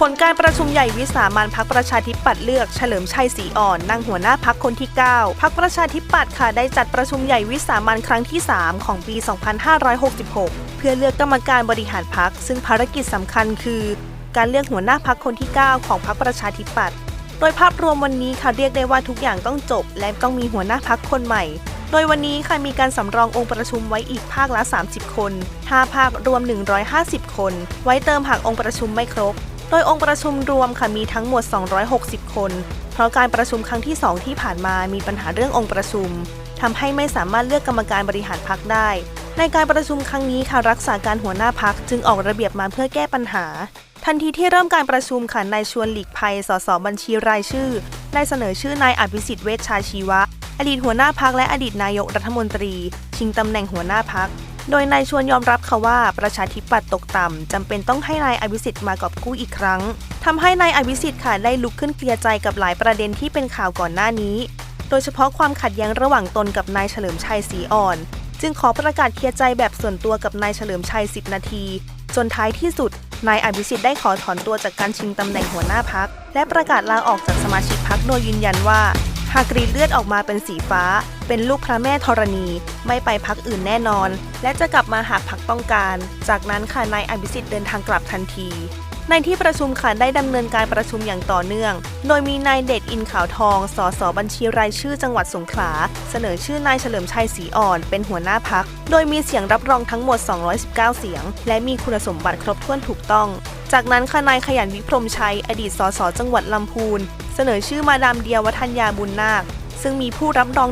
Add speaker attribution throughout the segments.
Speaker 1: ผลการประชุมใหญ่วิสามันพักประชาธิปัตย์เลือกเฉลิมชัยศรีอ่อนนั่งหัวหน้าพักคนที่ 9 พักประชาธิปัตย์ค่ะได้จัดประชุมใหญ่วิสามันครั้งที่ 3 ของปี 2566 เพื่อเลือกกรรมการบริหารพัก ซึ่งภารกิจสำคัญคือ การเลือกหัวหน้าพักคนที่ 9 ของพักประชาธิปัตย์โดยภาพรวมวันนี้ค่ะเรียกได้ว่าทุกอย่างต้องจบ และต้องมีหัวหน้าพักคนใหม่ ดยวันนี้ค่ะมีการสำรององค์ประชุมไว้อีกภาคละ 30 คน5ภาครวม 150 คน ไว้เติมหากองค์ประชุมไม่ครบ โดยองค์ประชุมรวมค่ะมีทั้งหมด 260 คน เพราะการประชุมครั้งที่ 2 ที่ผ่านมามีปัญหาเรื่ององค์ประชุมทำให้ไม่สามารถเลือกกรรมการบริหารพักได้ในการประชุมครั้งนี้ค่ะรักษาการหัวหน้าพักจึงออกระเบียบมาเพื่อแก้ปัญหา ทันทีที่เริ่มการประชุมค่ะนายชวนหลีกภัยสสบัญชีรายชื่อได้เสนอชื่อนายอภิสิทธิ์เวชชาชีวะ อดีตหัวหน้าพักและอดีตนายกรัฐมนตรี ชิงตำแหน่งหัวหน้าพัก โดยนายชวนยอมรับค่ะว่าประชาธิปัตย์ตกต่ำจำเป็นต้องให้นายอภิสิทธิ์มากอบกู้อีกครั้งทำให้นายอภิสิทธิ์ค่ะได้ลุกขึ้นเคลียร์ใจกับหลายประเด็นที่เป็นข่าวก่อนหน้านี้ โดยเฉพาะความขัดแย้งระหว่างตนกับนายเฉลิมชัยศรีอ่อน จึงขอประกาศเคลียร์ใจแบบส่วนตัวกับนายเฉลิมชัย 10 นาที จนท้ายที่สุดนายอภิสิทธิ์ได้ขอถอนตัวจากการชิงตำแหน่งหัวหน้าพัก และประกาศลาออกจากสมาชิกพักโดยยืนยันว่า หากกรีดเลือดออกมาเป็นสีฟ้า เป็นลูกพระแม่ธรณี ไม่ไปพักอื่นแน่นอน และจะกลับมาหากพักต้องการ จากนั้นค่ะนายอภิสิทธิ์เดินทางกลับทันที ในที่ประชุมค่ะได้ดำเนินการประชุมอย่างต่อเนื่อง โดยมีนายเดชอินขาวทอง สสบัญชีรายชื่อจังหวัดสงขลา เสนอชื่อนายเฉลิมชัยศรีอ่อน เป็นหัวหน้าพัก โดยมีเสียงรับรองทั้งหมด 219 เสียง และมีคุณสมบัติครบถ้วนถูกต้อง จากนั้นค่ะนายขยันวิพรมชัย อดีตสสจังหวัดลำพูน เสนอชื่อมาดามเดียวัฒนยาบุญนาค ซึ่งมีผู้รับรอง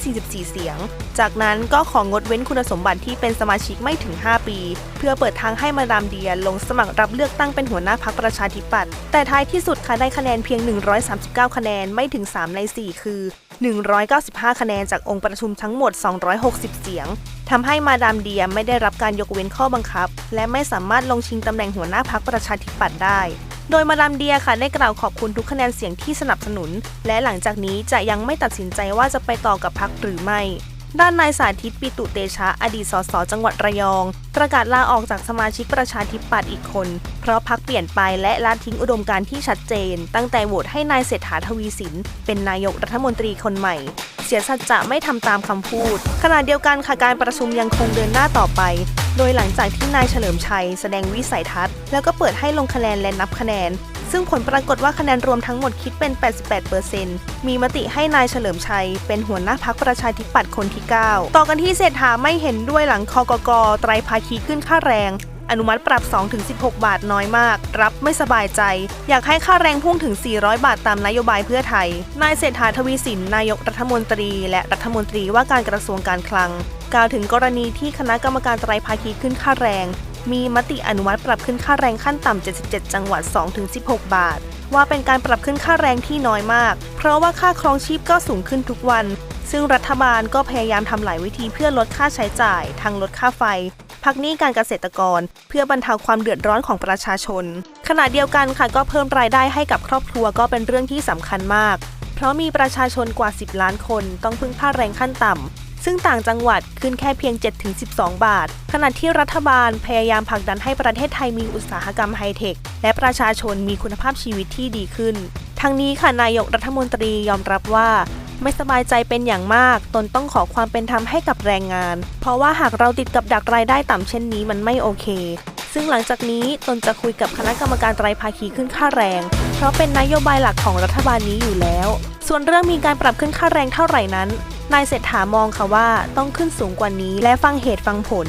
Speaker 1: 144 เสียง จากนั้นก็ของดเว้นคุณสมบัติที่เป็นสมาชิกไม่ถึง 5 ปี เพื่อเปิดทางให้มาดามเดียลงสมัครรับเลือกตั้งเป็นหัวหน้าพักประชาธิปัตย์แต่ท้ายที่สุดค่ะได้คะแนนเพียง 139 คะแนนไม่ถึง 3 ใน 4 คือ 195 คะแนนจากองค์ประชุมทั้งหมด 260 เสียงทำให้มาดามเดียไม่ได้รับการยกเว้นข้อบังคับ และไม่สามารถลงชิงตำแหน่งหัวหน้าพักประชาธิปัตย์ได้ โดยมาดามเดียค่ะได้กล่าวขอบคุณทุกคะแนนเสียงที่สนับสนุน และหลังจากนี้จะยังไม่ตัดสินใจว่าจะไปต่อกับพักหรือไม่ ด้านนายสาธิตปิตุเตชะ อดีตสสจังหวัดระยอง ประกาศลาออกจากสมาชิกประชาธิปัตย์อีกคน เพราะพักเปลี่ยนไปและละทิ้งอุดมการณ์ที่ชัดเจน ตั้งแต่โหวตให้นายเศรษฐาทวีสิน เป็นนายกรัฐมนตรีคนใหม่ เสียสัจจะไม่ทำตามคำพูด ขณะเดียวกันค่ะการประชุมยังคงเดินหน้าต่อไป โดยหลังจากที่นายเฉลิมชัย แสดงวิสัยทัศน์ แล้วก็เปิดให้ลงคะแนนและนับคะแนน ซึ่งผลปรากฏว่าคะแนนรวมทั้งหมดคิดเป็น 88%มีมติให้นายเฉลิมชัย เป็นหัวหน้าพักประชาธิปัตย์คนที่ 9 ต่อกันที่เศรษฐาไม่เห็นด้วยหลังคอกกไตรภาคีขึ้นค่าแรงอนุมัติปรับ 2-16 บาทน้อยมาก รับไม่สบายใจ อยากให้ค่าแรงพุ่งถึง 400 บาทตามนโยบายเพื่อไทย นายเศรษฐาทวีสิน นายกรัฐมนตรี และรัฐมนตรีว่าการกระทรวงการคลัง กล่าวถึงกรณีที่คณะกรรมการไตรภาคีขึ้นค่าแรง มีมติอนุมัติปรับขึ้นค่าแรงขั้นต่ำ 77 จังหวัด 2-16 บาท ว่าเป็นการปรับขึ้นค่าแรงที่น้อยมาก เพราะว่าค่าครองชีพก็สูงขึ้นทุกวัน ซึ่งรัฐบาลก็พยายามทำหลายวิธีเพื่อลดค่าใช้จ่าย ทั้งลดค่าไฟ พักหนี้การเกษตรกร เพื่อบรรเทาความเดือดร้อนของประชาชน ขณะเดียวกันค่ะก็เพิ่มรายได้ให้กับครอบครัวก็เป็นเรื่องที่สำคัญมาก เพราะมีประชาชนกว่า 10 ล้านคน ต้องพึ่งค่าแรงขั้นต่ำ ซึ่งต่างจังหวัดขึ้นแค่เพียง 7-12 บาท ขณะที่รัฐบาลพยายามผลักดันให้ประเทศไทยมีอุตสาหกรรมไฮเทค และประชาชนมีคุณภาพชีวิตที่ดีขึ้น ทั้งนี้ค่ะนายกรัฐมนตรียอมรับว่าไม่สบายใจเป็นอย่างมาก ตนต้องขอความเป็นธรรมให้กับแรงงาน เพราะว่าหากเราติดกับดักรายได้ต่ำเช่นนี้มันไม่โอเค ซึ่งหลังจากนี้ตนจะคุยกับคณะกรรมการไตรภาคีขึ้นค่าแรง เพราะเป็นนโยบายหลักของรัฐบาลนี้อยู่แล้ว ส่วนเรื่องมีการปรับขึ้นค่าแรงเท่าไหร่นั้น นายเศรษฐามองค่ะว่าต้องขึ้นสูงกว่านี้และฟังเหตุฟังผล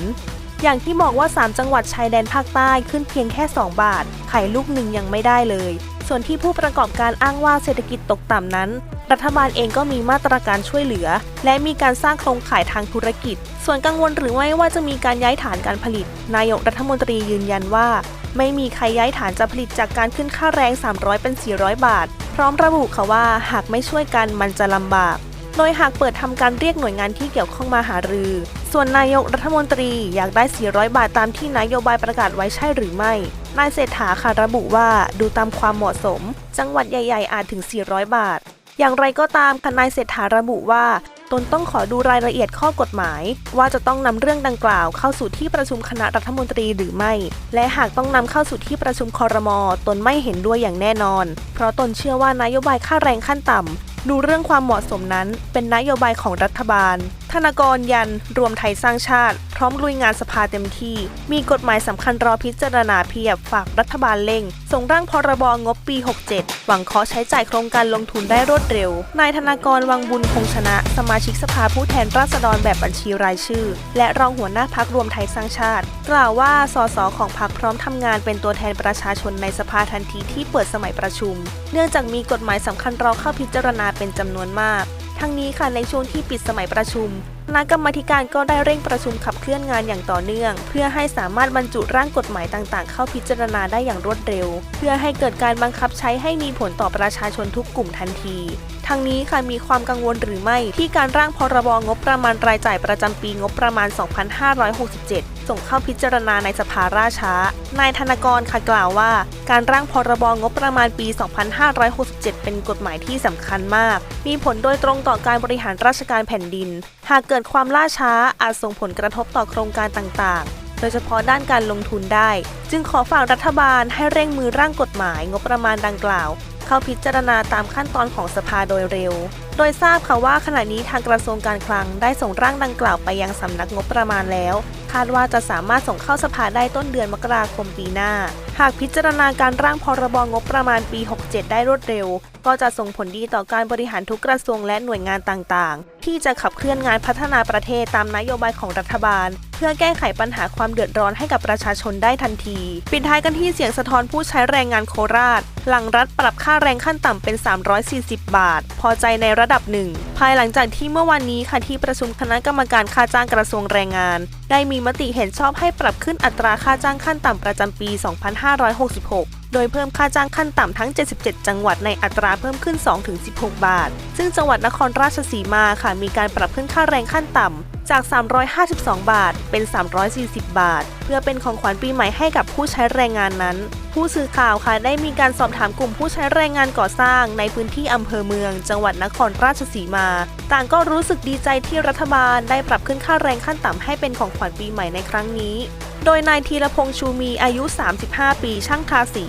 Speaker 1: อย่างที่บอกว่า 3 จังหวัดชายแดนภาคใต้ขึ้นเพียงแค่ 2 บาท ไข่ลูกหนึ่งยังไม่ได้เลย ส่วนที่ผู้ประกอบการอ้างว่าเศรษฐกิจตกต่ำนั้น รัฐบาลเองก็มีมาตรการช่วยเหลือ และมีการสร้างโครงข่ายทางธุรกิจ ส่วนกังวลหรือไม่ว่าจะมีการย้ายฐานการผลิต นายกรัฐมนตรียืนยันว่า ไม่มีใครย้ายฐานจะผลิตจากการขึ้นค่าแรง 300 เป็น 400 บาท พร้อมระบุค่ะว่าหากไม่ช่วยกันมันจะลำบาก โดยหากเปิดทำการเรียกหน่วยงานที่เกี่ยวข้องมาหารือ ส่วนนายกรัฐมนตรีอยากได้ 400 บาทตามที่นโยบายประกาศไว้ใช่หรือไม่ นายเศรษฐาค่ะระบุว่าดูตามความเหมาะสม จังหวัดใหญ่ ๆ อาจถึง 400 บาท อย่างไรก็ตามค่ะนายเศรษฐาระบุว่า ตนต้องขอดูรายละเอียดข้อกฎหมาย ว่าจะต้องนำเรื่องดังกล่าวเข้าสู่ที่ประชุมคณะรัฐมนตรีหรือไม่ และหากต้องนำเข้าสู่ที่ประชุมคอรมอตนไม่เห็นด้วยอย่างแน่นอน เพราะตนเชื่อว่านโยบายค่าแรงขั้นต่ำดูเรื่องความเหมาะสมนั้นเป็นนโยบายของรัฐบาล ธนากรยัน รวมไทยสร้างชาติ พร้อมลุยงานสภาเต็มที่ มีกฎหมายสำคัญรอพิจารณาเพียบฝากรัฐบาลเร่ง ส่งร่างพรบงบปี 67 หวังขอใช้จ่ายโครงการลงทุนได้รวดเร็ว นายธนากรวังบุญคงชนะ สมาชิกสภาผู้แทนราษฎรแบบบัญชีรายชื่อ และรองหัวหน้าพักรวมไทยสร้างชาติ กล่าวว่าสสของพักพร้อมทำงานเป็นตัวแทนประชาชนในสภาทันทีที่เปิดสมัยประชุม เนื่องจากมีกฎหมายสำคัญรอเข้าพิจารณาเป็นจำนวนมาก ทั้งนี้ค่ะในช่วงที่ปิดสมัยประชุมคณะกรรมธิการก็ได้เร่งประชุมขับเคลื่อนงานอย่างต่อเนื่อง เพื่อให้สามารถบรรจุร่างกฎหมายต่างๆ เข้าพิจารณาได้อย่างรวดเร็ว เพื่อให้เกิดการบังคับใช้ให้มีผลต่อประชาชนทุกกลุ่มทันที ทั้งนี้ค่ะมีความกังวลหรือไม่ที่การร่างพรบงบประมาณรายจ่ายประจำปีงบประมาณ 2567 ส่งเข้าพิจารณาในสภาราช้า นายธนกรค่ะกล่าวว่า การร่างพรบงบประมาณปี 2567 เป็นกฎหมายที่สำคัญมาก มีผลโดยตรงต่อการบริหารราชการแผ่นดิน หากเกิดความล่าช้าอาจส่งผลกระทบต่อโครงการต่างๆโดยเฉพาะด้านการลงทุนได้ จึงขอฝากรัฐบาลให้เร่งมือร่างกฎหมายงบประมาณดังกล่าว เข้าพิจารณาตามขั้นตอนของสภาโดยเร็ว โดยทราบค่ะว่าขณะนี้ทางกระทรวงการคลังได้ส่งร่างดังกล่าวไปยังสำนักงบประมาณแล้ว คาดว่าจะสามารถส่งเข้าสภาได้ต้นเดือนมกราคมปีหน้า หากพิจารณาการร่างพรบงบประมาณปี 67 ได้รวดเร็ว ก็จะส่งผลดีต่อการบริหารทุกกระทรวงและหน่วยงานต่างๆ ที่จะขับเคลื่อนงานพัฒนาประเทศตามนโยบายของรัฐบาล เพื่อแก้ไขปัญหาความเดือดร้อนให้กับประชาชนได้ทันที ปิดท้ายกันที่เสียงสะท้อนผู้ใช้แรงงานโคราช หลังรัฐปรับค่าแรงขั้นต่ำเป็น 340 บาท พอใจในระดับหนึ่ง ภายหลังจากที่เมื่อวันนี้ค่ะที่ประชุมคณะกรรมการค่าจ้างกระทรวงแรงงาน ได้มีมติเห็นชอบให้ปรับขึ้นอัตราค่าจ้างขั้นต่ำประจำปี 2566 โดยเพิ่มค่าจ้างขั้นต่ำทั้ง 77 จังหวัดในอัตราเพิ่มขึ้น 2-16 บาท ซึ่งจังหวัดนครราชสีมาค่ะมีการปรับขึ้นค่าแรงขั้นต่ำจาก 352 บาท เป็น 340 บาท เพื่อเป็นของขวัญปีใหม่ให้กับผู้ใช้แรงงานนั้น ผู้สื่อข่าวค่ะได้มีการสอบถามกลุ่มผู้ใช้แรงงานก่อสร้าง ในพื้นที่อำเภอเมือง จังหวัดนครราชสีมา ต่างก็รู้สึกดีใจที่รัฐบาลได้ปรับขึ้นค่าแรงขั้นต่ำให้เป็นของขวัญปีใหม่ในครั้งนี้ โดยนายธีรพงษ์ชูมีอายุ 35 ปีช่างทาสี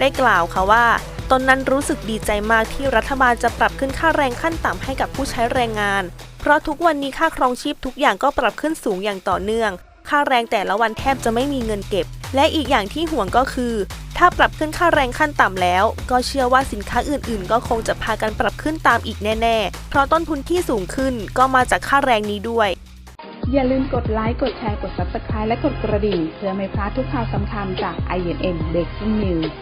Speaker 1: ได้กล่าวค่ะว่า ตนนั้นรู้สึกดีใจมากที่รัฐบาลจะปรับขึ้นค่าแรงขั้นต่ำให้กับผู้ใช้แรงงาน เพราะทุกวันนี้ค่าครองชีพทุกอย่างก็ปรับขึ้นสูงอย่างต่อเนื่อง ค่าแรงแต่ละวันแทบจะไม่มีเงินเก็บ และอีกอย่างที่ห่วงก็คือ ถ้าปรับขึ้นค่าแรงขั้นต่ำแล้ว ก็เชื่อว่าสินค้าอื่น ๆ ก็คงจะพากันปรับขึ้นตามอีกแน่ ๆ เพราะต้นทุนที่สูงขึ้นก็มาจากค่าแรงนี้ด้วย
Speaker 2: อย่าลืมกดไลค์ กดแชร์ กด Subscribe และกดกระดิ่ง เพื่อไม่พลาดทุกข่าวสำคัญจาก INN Breaking News